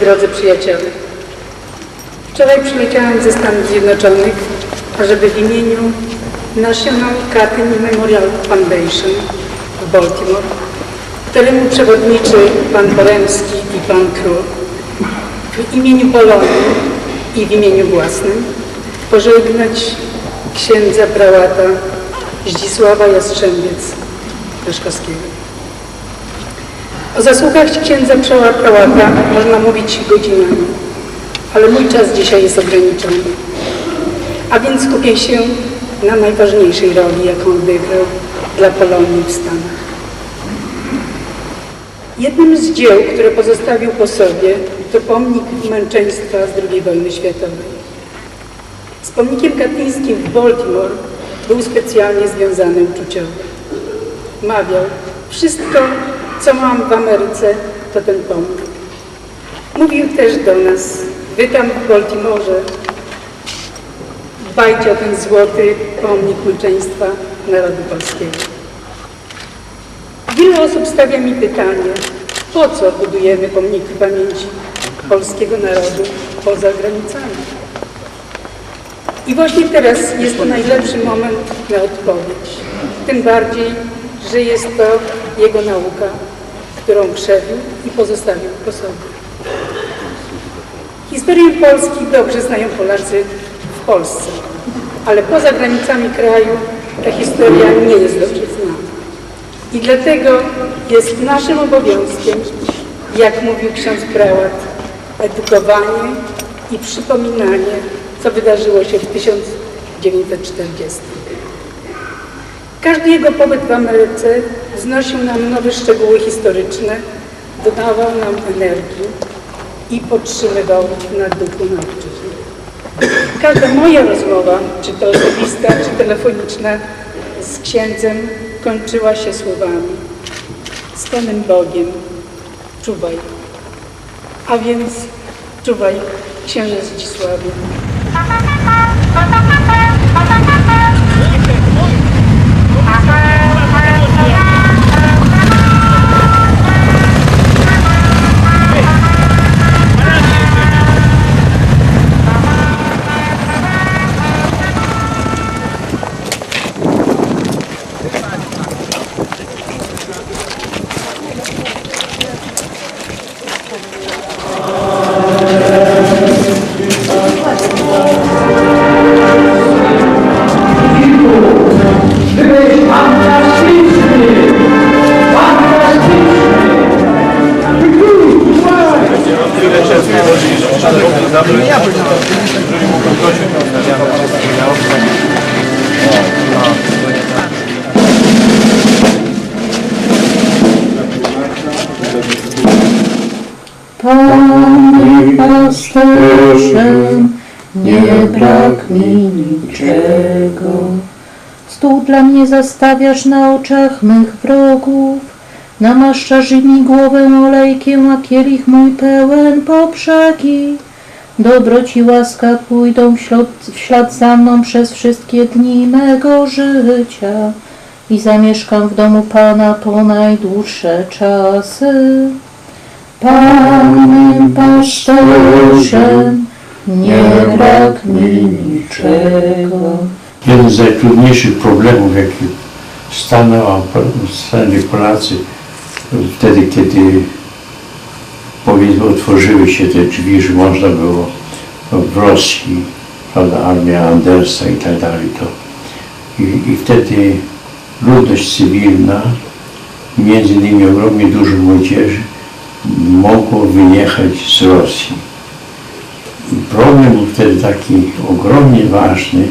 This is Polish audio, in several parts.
Drodzy przyjaciele, wczoraj przyleciałem ze Stanów Zjednoczonych, ażeby w imieniu National Katyn Memorial Foundation w Baltimore, któremu przewodniczy pan Poremski i pan Król, w imieniu Polonii i w imieniu własnym pożegnać księdza prałata Zdzisława Jastrzębiec-Leszkowskiego. O zasługach księdza prałata można mówić godzinami, ale mój czas dzisiaj jest ograniczony. A więc skupię się na najważniejszej roli, jaką odegrał dla Polonii w Stanach. Jednym z dzieł, które pozostawił po sobie, to pomnik męczeństwa z II wojny światowej. Z pomnikiem katyńskim w Baltimore był specjalnie związany uczuciowo. Mawiał, wszystko, co mam w Ameryce, to ten pomnik. Mówił też do nas, wy tam w Baltimorze, dbajcie o ten złoty pomnik męczeństwa narodu polskiego. Wiele osób stawia mi pytanie, po co budujemy pomniki pamięci polskiego narodu poza granicami? I właśnie teraz jest to najlepszy moment na odpowiedź. Tym bardziej, że jest to jego nauka, którą krzewił i pozostawił po sobie. Historię Polski dobrze znają Polacy w Polsce, ale poza granicami kraju ta historia nie jest dobrze znana. I dlatego jest naszym obowiązkiem, jak mówił ksiądz prałat, edukowanie i przypominanie, co wydarzyło się w 1940. Każdy jego pobyt w Ameryce znosił nam nowe szczegóły historyczne, dodawał nam energii i podtrzymywał na duchu na ojczyźnie. Każda moja rozmowa, czy to osobista, czy telefoniczna z księdzem, kończyła się słowami z Panem Bogiem, czuwaj. A więc czuwaj, księże Zdzisławie. Panie pasterzem, nie brak mi niczego. Stół dla mnie zastawiasz na oczach mych wrogów. Namaszczasz mi głowę olejkiem, a kielich mój pełen Dobroci łaska pójdą w ślad, w ślad za mną przez wszystkie dni mego życia i zamieszkam w domu Pana po najdłuższe czasy. Panie paszterzem, nie brak mi niczego. Jeden z najtrudniejszych problemów, jaki stanęła, stanęli Polacy wtedy, kiedy powiedzmy otworzyły się te drzwi, że można było w Rosji, prawda, armia Andersa i tak dalej, to i, i wtedy ludność cywilna, między innymi ogromnie dużo młodzieży, mogło wyjechać z Rosji. Problem był wtedy taki ogromnie ważny,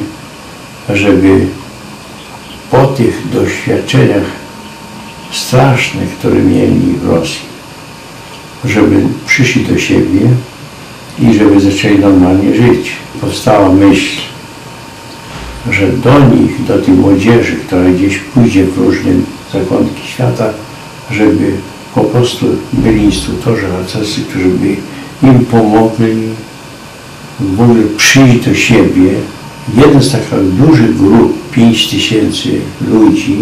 żeby po tych doświadczeniach strasznych, które mieli w Rosji, żeby przyszli do siebie i żeby zaczęli normalnie żyć. Powstała myśl, że do nich, do tej młodzieży, która gdzieś pójdzie w różne zakątki świata, żeby po prostu byli instruktorzy harcerscy, którzy by im pomogli w ogóle przyjść do siebie. Jeden z takich dużych grup, 5 tysięcy ludzi,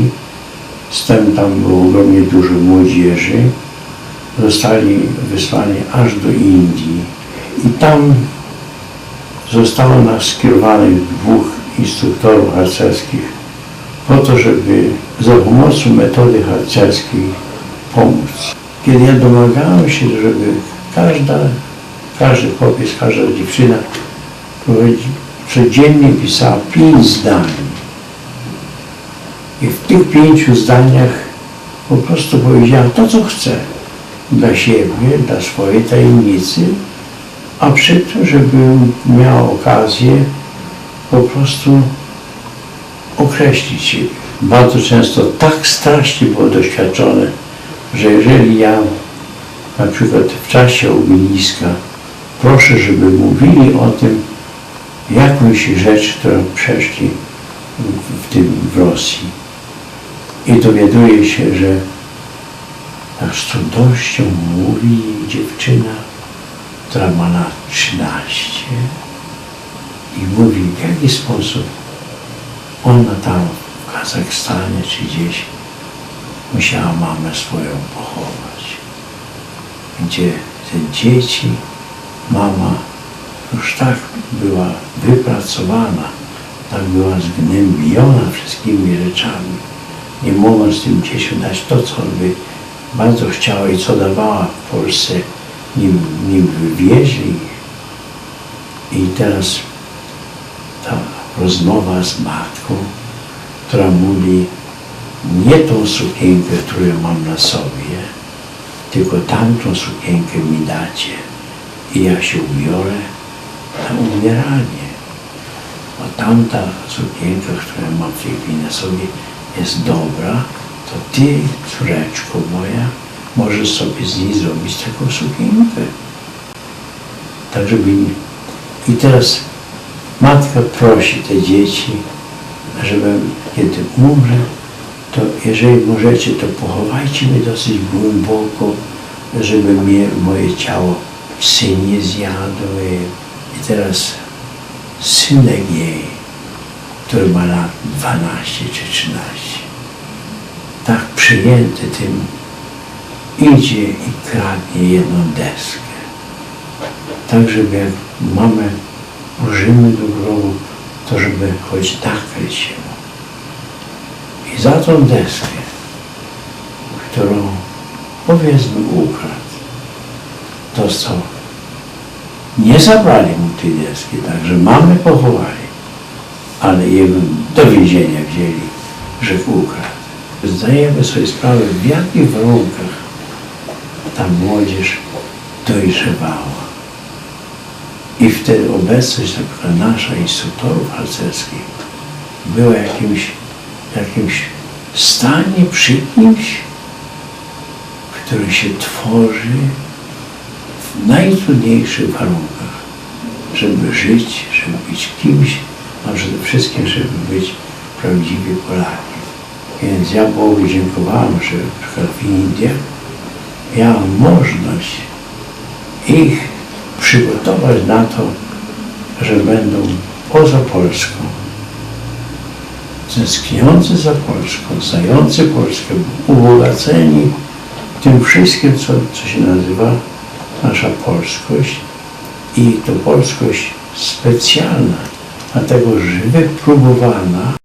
z tym tam było ogromnie dużo młodzieży zostali wysłani aż do Indii i tam zostało nas skierowanych dwóch instruktorów harcerskich po to, żeby za pomocą metody harcerskiej pomóc. Kiedy ja domagałem się, żeby każda, każdy chłopiec, każda dziewczyna codziennie pisała pięć zdań. I w tych pięciu zdaniach po prostu powiedziała to, co chce dla siebie, dla swojej tajemnicy, a przy tym, żeby miała okazję po prostu określić siebie. Bardzo często tak strasznie było doświadczone, że jeżeli ja na przykład w czasie ogniska proszę, żeby mówili o tym jakąś rzecz, którą przeszli w, tym w Rosji i dowiaduję się, że z trudnością mówi dziewczyna, która ma lat 13 i mówi w jaki sposób ona tam w Kazachstanie czy gdzieś musiała mamę swoją pochować. Gdzie te dzieci, mama już tak była wypracowana, tak była zgnębiona wszystkimi rzeczami. Nie mogła z tym dzieciom dać to, co by bardzo chciała i co dawała w Polsce, nim, nim wywieźli. I teraz ta rozmowa z matką, która mówi nie tą sukienkę, którą mam na sobie, tylko tamtą sukienkę mi dacie i ja się ubiorę na umieranie. Bo tamta sukienka, którą mam w tej sobie jest dobra, to ty, córeczko moja, możesz sobie z niej zrobić taką sukienkę. Tak, żeby... I teraz matka prosi te dzieci, żeby kiedy umrę, to jeżeli możecie, to pochowajcie mnie dosyć głęboko, żeby mnie, moje ciało psy nie zjadły. I teraz synek jej, który ma lat 12 czy 13, tak przyjęty tym, idzie i kradnie jedną deskę. Tak, żeby jak mamę włożymy do grobu, to żeby choć nakryć się. I za tą deskę, którą powiedzmy ukradł, dostał. Nie zabrali mu tej deski, także mamy pochowali, ale jego do więzienia wzięli, że ukradł. Zdajemy sobie sprawę, w jakich warunkach ta młodzież dojrzewała. I wtedy obecność na przykład nasza instruktorów harcerskich była jakimś, jakimś stanie przy kimś, który się tworzy w najtrudniejszych warunkach, żeby żyć, żeby być kimś, a przede wszystkim, żeby być prawdziwie Polakiem. Więc ja Bogu dziękowałem, że w Indiach miałem możliwość ich przygotować na to, że będą poza Polską, tęskniący za Polską, znający Polskę, ubogaceni tym wszystkim, co, co się nazywa nasza polskość. I to polskość specjalna, dlatego że wypróbowana